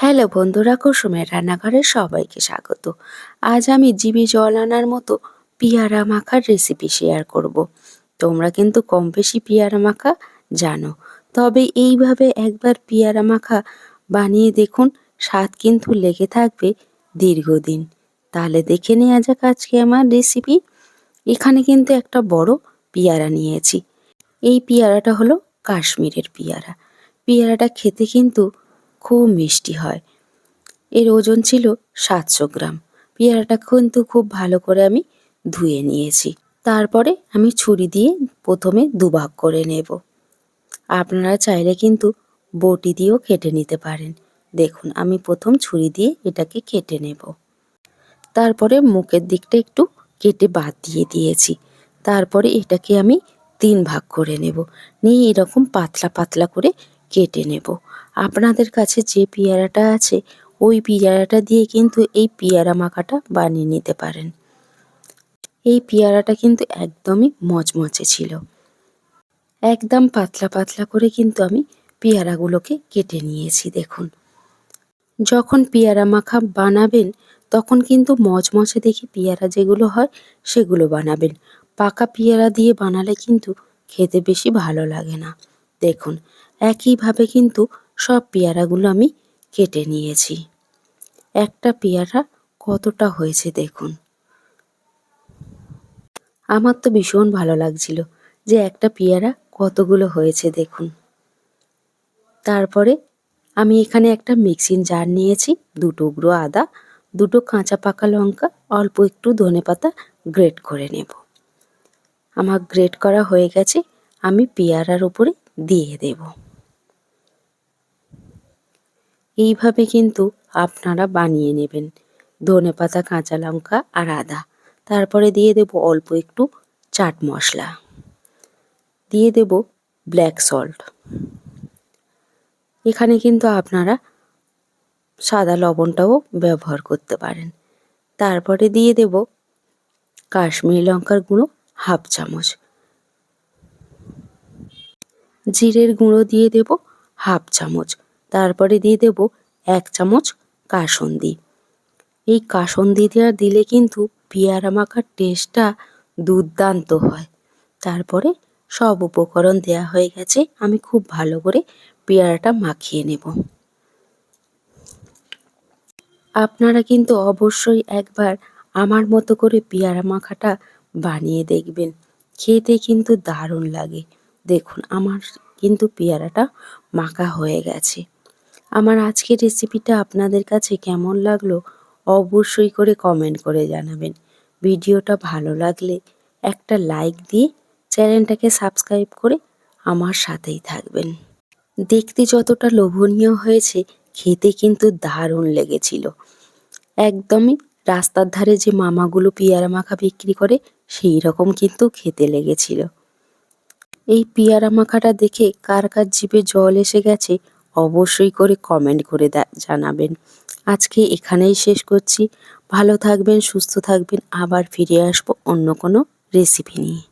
Hello বন্ধুরা, কুসুমের রান্নাঘরে সবাইকে স্বাগত। আজ আমি জিভে জল আনার মতো পিয়ারা মাখার রেসিপি শেয়ার করব। তোমরা কিন্তু কম বেশি পিয়ারা মাখা জানো। তবে এইভাবে একবার পিয়ারা মাখা বানিয়ে দেখুন, স্বাদ কিন্তু লেগে থাকবে দীর্ঘদিন। তাহলে দেখে নেওয়া যাক আজকে আমার রেসিপি এখানে কিন্তু একটা বড় পিয়ারা নিয়েছি। এই পিয়ারাটা হলো কাশ্মীরের পিয়ারা। পিয়ারাটা খেতে কিন্তু খুব মিষ্টি হয়। এর ওজন ছিল সাতশো গ্রাম। পেয়ারাটা কিন্তু খুব ভালো করে আমি ধুয়ে নিয়েছি। তারপরে আমি ছুরি দিয়ে প্রথমে দুভাগ করে নেব। আপনারা চাইলে কিন্তু বটি দিয়েও কেটে নিতে পারেন। দেখুন, আমি প্রথম ছুরি দিয়ে এটাকে কেটে নেব। তারপরে মুখের দিকটা একটু কেটে বাদ দিয়ে দিয়েছি। তারপরে এটাকে আমি তিন ভাগ করে নেব। নিয়ে এরকম পাতলা পাতলা করে কেটে নেব। আপনাদের কাছে যে পেয়ারাটা আছে, ওই পেয়ারাটা দিয়ে কিন্তু এই পেয়ারা মাখাটা বানিয়ে নিতে পারেন। এই পেয়ারাটা কিন্তু একদমই মচমচে ছিল। একদম পাতলা পাতলা করে কিন্তু আমি পেয়ারাগুলোকে কেটে নিয়েছি, দেখুন। যখন পেয়ারা মাখা বানাবেন, তখন কিন্তু মচমচে দেখে পেয়ারা যেগুলো হয়, সেগুলো বানাবেন। পাকা পেয়ারা দিয়ে বানালে কিন্তু খেতে বেশি ভালো লাগে না। দেখুন, একইভাবে কিন্তু সব পেয়ারাগুলো আমি কেটে নিয়েছি। একটা পেয়ারা কতটা হয়েছে দেখুন। আমার তো ভীষণ ভালো লাগছিল যে একটা পেয়ারা কতগুলো হয়েছে দেখুন। তারপরে আমি এখানে একটা মিক্সিং জার নিয়েছি, দু টুকরো আদা, দুটো কাঁচা পাকা লঙ্কা, অল্প একটু ধনে পাতা গ্রেট করে নেব। আমার গ্রেট করা হয়ে গেছে, আমি পেয়ারার উপরে দিয়ে দেবো। এইভাবে কিন্তু আপনারা বানিয়ে নেবেন। ধনে পাতা, কাঁচা লঙ্কা আর আদা। তারপরে দিয়ে দেব অল্প একটু চাট মশলা। দিয়ে দেব ব্ল্যাক সল্ট। এখানে কিন্তু আপনারা সাদা লবণটাও ব্যবহার করতে পারেন। তারপরে দিয়ে দেব কাশ্মীরি লঙ্কার গুঁড়ো হাফ চামচ। জিরের গুঁড়ো দিয়ে দেব হাফ চামচ। তারপরে দিয়ে দেব এক চামচ কাসন্দি। এই কাসন্দি দেওয়া দিলে কিন্তু পেয়ারা মাখার টেস্টটা দুর্দান্ত হয়। তারপরে সব উপকরণ দেয়া হয়ে গেছে, আমি খুব ভালো করে পেয়ারাটা মাখিয়ে নেব। আপনারা কিন্তু অবশ্যই একবার আমার মতো করে পেয়ারা মাখাটা বানিয়ে দেখবেন। খেতে কিন্তু দারুণ লাগে। দেখুন, আমার কিন্তু পেয়ারাটা মাখা হয়ে গেছে। আমার আজকের রেসিপিটা আপনাদের কাছে কেমন লাগল অবশ্যই করে কমেন্ট করে জানাবেন। ভিডিওটা ভালো লাগলে একটা লাইক দিয়ে চ্যানেলটাকে সাবস্ক্রাইব করে আমার সাথেই থাকবেন। দেখতে যতটা লোভনীয় হয়েছে, খেতে কিন্তু দারুণ লেগেছিল। একদমই রাস্তার ধারে যে মামাগুলো পেয়ারা মাখা বিক্রি করে, সেই রকম কিন্তু খেতে লেগেছিল। এই পেয়ারা মাখাটা দেখে কার কার জিভে জল এসে গেছে অবশ্যই করে কমেন্ট করে জানাবেন। আজকে এখানেই শেষ করছি। ভালো থাকবেন, সুস্থ থাকবেন। আবার ফিরে আসব অন্য কোনো রেসিপি নিয়ে।